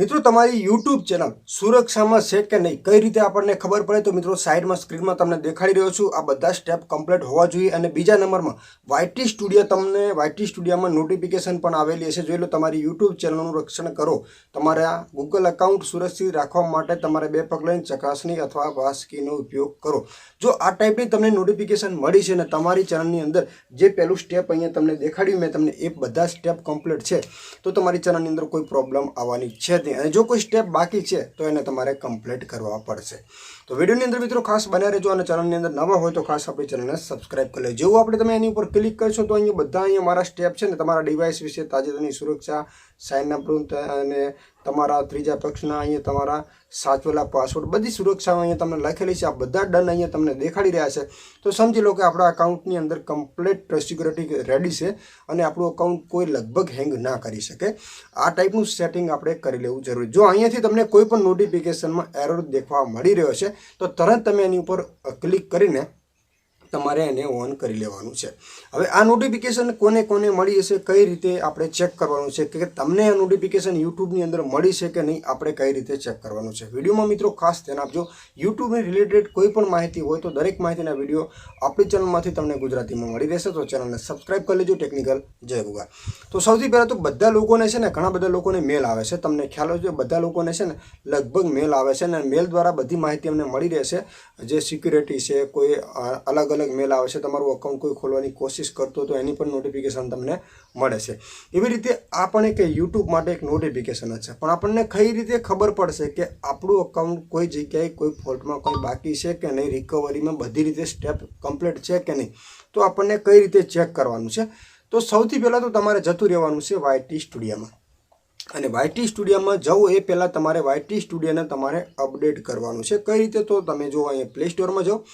મિત્રો, તમારી YouTube channel સુરક્ષામાં છે કે નહીં, કઈ રીતે આપણને ખબર પડે તો મિત્રો, સાઈડમાં સ્ક્રીનમાં તમને દેખાડી રહ્યો છું. આ બધા સ્ટેપ કમ્પ્લીટ હોવા જોઈએ અને બીજા નંબરમાં વાયટી સ્ટુડિયો તમને વાયટી સ્ટુડિયોમાં નોટિફિકેશન પણ આવેલી હશે. જોઈ લો, તમારી યુટ્યુબ ચેનલનું રક્ષણ કરો. તમારા ગૂગલ અકાઉન્ટ સુરક્ષિત રાખવા માટે તમારે બે પગલાની ચકાસણી અથવા વાસ્કીનો ઉપયોગ કરો. જો આ ટાઈપની તમને નોટિફિકેશન મળી છે અને તમારી ચેનલની અંદર જે પહેલું સ્ટેપ અહીંયા તમને દેખાડ્યું, મેં તમને એ બધા સ્ટેપ કમ્પ્લીટ છે, તો તમારી ચેનલની અંદર કોઈ પ્રોબ્લેમ આવવાની છે નહીં. અને જો કોઈ સ્ટેપ બાકી છે, તો એને તમારે કમ્પ્લીટ કરવા પડશે. તો વિડીયોની અંદર મિત્રો ખાસ બન્યા રહેજો અને ચેનલની અંદર નવા હોય તો ખાસ આપણી ચેનલને સબસ્ક્રાઇબ કરી લેજો. જેવું આપણે તમે એની ઉપર ક્લિક કરશો તો અહીંયા બધા અહીંયા મારા સ્ટેપ છે ને તમારા ડિવાઇસ વિશે તાજેતરની સુરક્ષા સાઇન અપ અને તમારા ત્રીજા પક્ષના અહીંયા તમારા સાચવેલા પાસવર્ડ બધી સુરક્ષાઓ અહીંયા તમને લખેલી છે. આ બધા ડન અહીંયા તમને દેખાડી રહ્યા છે. તો સમજી લો કે આપણા અકાઉન્ટની અંદર કમ્પ્લીટ સિક્યુરિટી રેડી છે અને આપણું અકાઉન્ટ કોઈ લગભગ હેંગ ના કરી શકે. આ ટાઈપનું સેટિંગ આપણે કરી લેવું જરૂરી. જો અહીંયાથી તમને કોઈ પણ નોટિફિકેશનમાં એરર દેખવા મળી રહ્યો છે, તો તરત તમે એની ઉપર ક્લિક કરીને તમારે એને ઓન કરી લેવાનું છે. હવે આ નોટિફિકેશન કોને કોને મળી હશે, કઈ રીતે આપણે ચેક કરવાનું છે, કે તમને આ નોટિફિકેશન યુટ્યુબની અંદર મળી છે કે નહીં, આપણે કઈ રીતે ચેક કરવાનું છે. વિડીયોમાં મિત્રો ખાસ ધ્યાન આપજો. યુટ્યુબની રિલેટેડ કોઈ પણ માહિતી હોય તો દરેક માહિતીના વીડિયો આપણી ચેનલમાંથી તમને ગુજરાતીમાં મળી રહેશે. તો ચેનલને સબસ્ક્રાઇબ કરી લેજો ટેકનિકલ જય ગુગા. તો સૌથી પહેલાં તો બધા લોકોને છે ને, ઘણા બધા લોકોને મેલ આવે છે. તમને ખ્યાલ હોય બધા લોકોને છે ને, લગભગ મેલ આવે છે. અને મેલ દ્વારા બધી માહિતી અમને મળી રહેશે. જે સિક્યુરિટી છે, કોઈ અલગ અલગ અલગ મેલ આવે છે, તમારું અકાઉન્ટ કોઈ ખોલવાની કોશિશ કરતો તો એની પણ નોટિફિકેશન તમને મળે છે. એવી રીતે આ પણ એક યુટ્યુબ માટે એક નોટિફિકેશન જ છે. પણ આપણને કઈ રીતે ખબર પડશે કે આપણું અકાઉન્ટ કોઈ જગ્યાએ કોઈ ફોલ્ટમાં કોઈ બાકી છે કે નહીં રિકવરીમાં બધી રીતે સ્ટેપ કમ્પ્લીટ છે કે નહીં, તો આપણને કઈ રીતે ચેક કરવાનું છે? તો સૌથી પહેલાં તો તમારે જતું રહેવાનું છે વાયટી સ્ટુડિયોમાં અને વાયટી સ્ટુડિયોમાં જવું એ પહેલાં તમારે વાયટી સ્ટુડિયોને તમારે અપડેટ કરવાનું છે. કઈ રીતે? તો તમે જો અહીંયા પ્લે સ્ટોરમાં જાઓ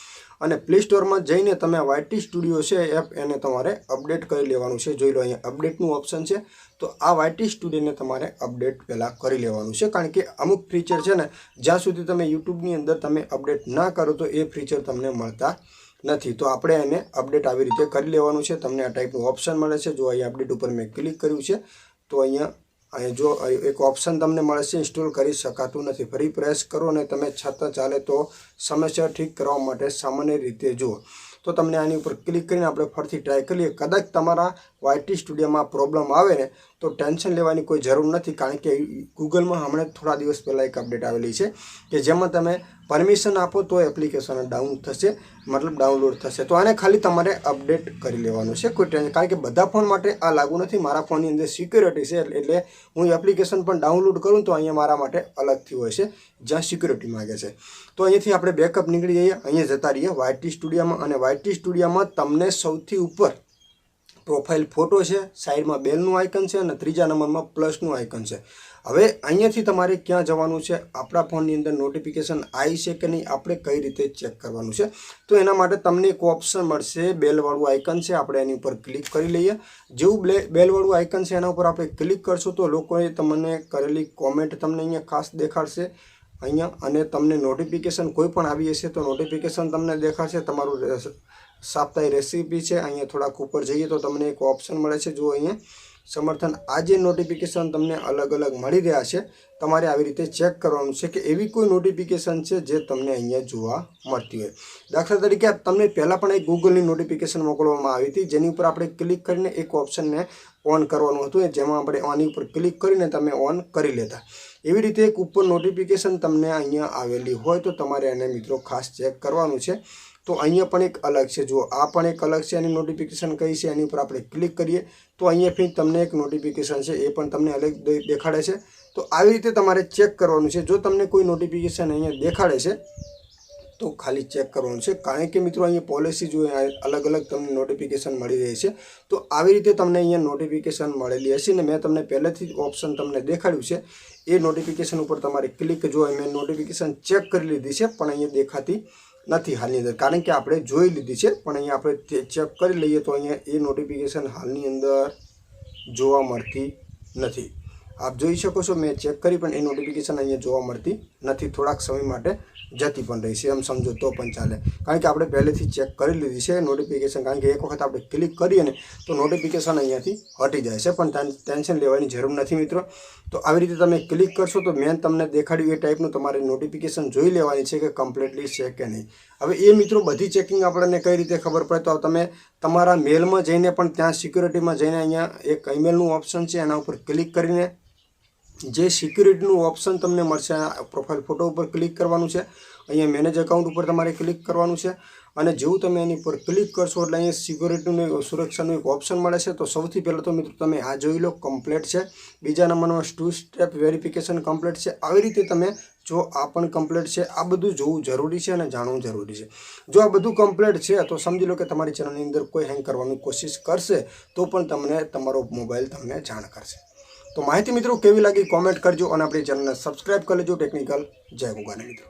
અને પ્લે સ્ટોરમાં જઈને તમે વાયટી સ્ટુડિયો છે, એપ એને તમારે અપડેટ કરી લેવાનું છે. જોઈ લો, અહીંયા અપડેટનું ઓપ્શન છે. તો આ વાયટી સ્ટુડિયોને તમારે અપડેટ પહેલાં કરી લેવાનું છે. કારણ કે અમુક ફીચર છે ને, જ્યાં સુધી તમે યુટ્યુબની અંદર તમે અપડેટ ના કરો, તો એ ફીચર તમને મળતા નથી. તો આપણે એને અપડેટ આવી રીતે કરી લેવાનું છે. તમને આ ટાઈપનું ઓપ્શન મળે છે. જો અહીંયા અપડેટ ઉપર મેં ક્લિક કર્યું છે, તો અહીંયા અહીંયા જો એક ઓપ્શન તમને મળશે ઇન્સ્ટોલ કરી શકાતું નથી. ફરી પ્રેસ કરો અને તમે છતાં ચાલે તો સમસ્યા ઠીક કરવા માટે સામાન્ય રીતે જુઓ. તો તમને આની ઉપર ક્લિક કરીને આપણે ફરીથી ટ્રાય કરીએ. કદાચ તમારા વાયટી સ્ટુડિયોમાં પ્રોબ્લેમ આવે ને, તો ટેન્શન લેવાની કોઈ જરૂર નથી. કારણ કે ગૂગલમાં હમણાં થોડા દિવસ પહેલાં એક અપડેટ આવેલી છે કે જેમાં તમે પરમિશન આપો તો એપ્લિકેશન ડાઉન થશે, મતલબ ડાઉનલોડ થશે. તો આને ખાલી તમારે અપડેટ કરી લેવાનું છે. કોઈ ટેન્શન કારણ કે બધા ફોન માટે આ લાગુ નથી. મારા ફોનની અંદર સિક્યોરિટી છે, એટલે હું એપ્લિકેશન પણ ડાઉનલોડ કરું તો અહીંયા મારા માટે અલગથી હોય છે. જ્યાં સિક્યોરિટી માગે છે. તો અહીંયાથી આપણે બેકઅપ નીકળી જઈએ. અહીંયા જતા રહીએ. વાયટી સ્ટુડિયોમાં અને વાયટી સ્ટુડિયોમાં તમને સૌથી ઉપર પ્રોફાઇલ ફોટો છે, સાઈડમાં બેલનું આઇકન છે અને ત્રીજા નંબરમાં પ્લસનું આઇકન છે. હવે અહીંયાથી તમારે ક્યાં જવાનું છે, આપણા ફોનની અંદર નોટિફિકેશન આવી છે કે નહીં, આપણે કઈ રીતે ચેક કરવાનું છે? તો એના માટે તમને એક ઓપ્શન મળશે, બેલવાળું આઇકન છે, આપણે એની ઉપર ક્લિક કરી લઈએ. જેવું બ્લે, બેલવાળું આઇકન છે, એના ઉપર આપણે ક્લિક કરશું તો લોકોએ તમને કરેલી કોમેન્ટ તમને અહીંયા ખાસ દેખાડશે. અહીંયા અને તમને નોટિફિકેશન કોઈ પણ આવી હશે તો નોટિફિકેશન તમને દેખાશે તમારું સાપ્તાહિક રેસીપી છે. અહીંયા થોડાક ઉપર જઈએ તો તમને એક ઓપ્શન મળે છે. જો અહીંયા. સમર્થન આ જે નોટિફિકેશન તમને અલગ અલગ મળી રહ્યા છે. તમારે આવી રીતે ચેક કરવાનું છે કે એવી કોઈ નોટિફિકેશન છે જે તમને અહીંયા જોવા મળતી હોય. દાખલા તરીકે તમને પહેલાં પણ એક ગૂગલની નોટિફિકેશન મોકલવામાં આવી હતી. જેની ઉપર આપણે ક્લિક કરીને એક ઓપ્શનને ઓન કરવાનું હતું. જેમાં આપણે આની ઉપર ક્લિક કરીને તમે ઓન કરી લેતા. એવી રીતે એક ઉપર નોટિફિકેશન તમને અહીંયા આવેલી હોય તો તમારે એને મિત્રો ખાસ ચેક કરવાનું છે. તો અહીંયા પણ એક અલગ છે. જુઓ, આ પણ એક અલગ છે, એની નોટિફિકેશન કઈ છે, એની ઉપર આપણે ક્લિક કરીએ, તો અહીંયા ફી તમને એક નોટિફિકેશન છે, એ પણ તમને અલગ દેખાડે છે. તો આવી રીતે તમારે ચેક કરવાનું છે. જો તમને કોઈ નોટિફિકેશન અહીંયા દેખાડે છે, તો ખાલી ચેક કરવાનું છે. કારણ કે મિત્રો અહીંયા પોલિસી જો અલગ અલગ તમને નોટિફિકેશન મળી રહી છે. તો આવી રીતે તમને અહીંયા નોટિફિકેશન મળેલી હશે ને મેં તમને પહેલેથી જ ઓપ્શન તમને દેખાડ્યું છે. એ નોટિફિકેશન ઉપર તમારે ક્લિક જો મેં નોટિફિકેશન ચેક કરી લીધી છે, પણ અહીંયા દેખાતી નથી હાલની અંદર. કારણ કે આપણે જોઈ લીધી છે, પણ અહીંયા આપણે ચેક કરી લઈએ તો અહીંયા એ નોટિફિકેશન હાલની અંદર જોવા મળતી નથી. આપ જોઈ શકો છો, મેં ચેક કરી, પણ એ નોટિફિકેશન અહીંયા જોવા મળતી નથી, થોડાક સમય માટે જતી પણ રહી છે. એમ સમજો તો પણ ચાલે. કારણ કે આપણે પહેલેથી ચેક કરી લીધી છે નોટિફિકેશન કારણ કે એક વખત આપણે ક્લિક કરીએ ને તો નોટિફિકેશન અહીંયાથી હટી જાય છે. પણ ટેન્શન લેવાની જરૂર નથી મિત્રો. તો આવી રીતે તમે ક્લિક કરશો તો મેં તમને દેખાડ્યું એ ટાઈપનું તમારે નોટિફિકેશન જોઈ લેવાની છે કે કમ્પ્લીટલી છે કે નહીં. હવે એ મિત્રો બધી ચેકિંગ આપણને કઈ રીતે ખબર પડે તો તમે તમારા મેલમાં જઈને પણ ત્યાં સિક્યુરિટીમાં જઈને અહીંયા એક ઈમેલનું ઓપ્શન છે, એના ઉપર ક્લિક કરીને જે સિક્યુરિટીનું ઓપ્શન તમને મળશે. પ્રોફાઇલ ફોટો ઉપર ક્લિક કરવાનું છે. અહીંયા મેનેજ એકાઉન્ટ ઉપર તમારે ક્લિક કરવાનું છે. અને જેવું તમે એની ઉપર ક્લિક કરશો એટલે અહીંયા સિક્યુરિટીનું સુરક્ષાનું એક ઓપ્શન મળે છે. તો સૌથી પહેલાં તો મિત્રો તમે આ જોઈ લો કમ્પ્લેટ છે. બીજા નંબરમાં ટુ સ્ટેપ વેરિફિકેશન કમ્પ્લેટ છે. આવી રીતે તમે જો આ પણ કમ્પ્લેટ છે, આ બધું જોવું જરૂરી છે અને જાણવું જરૂરી છે. જો આ બધું કમ્પ્લેટ છે, તો સમજી લો કે તમારી ચેનલની અંદર કોઈ હેંગ કરવાની કોશિશ કરશે, તો પણ તમને તમારો મોબાઈલ તમને જાણ કરશે. તો માહિતી મિત્રો કેવી લાગી કોમેન્ટ કરજો અને આપણી ચેનલને સબસ્ક્રાઈબ કરી લેજો ટેકનિકલ જય ગુગાને મિત્રો.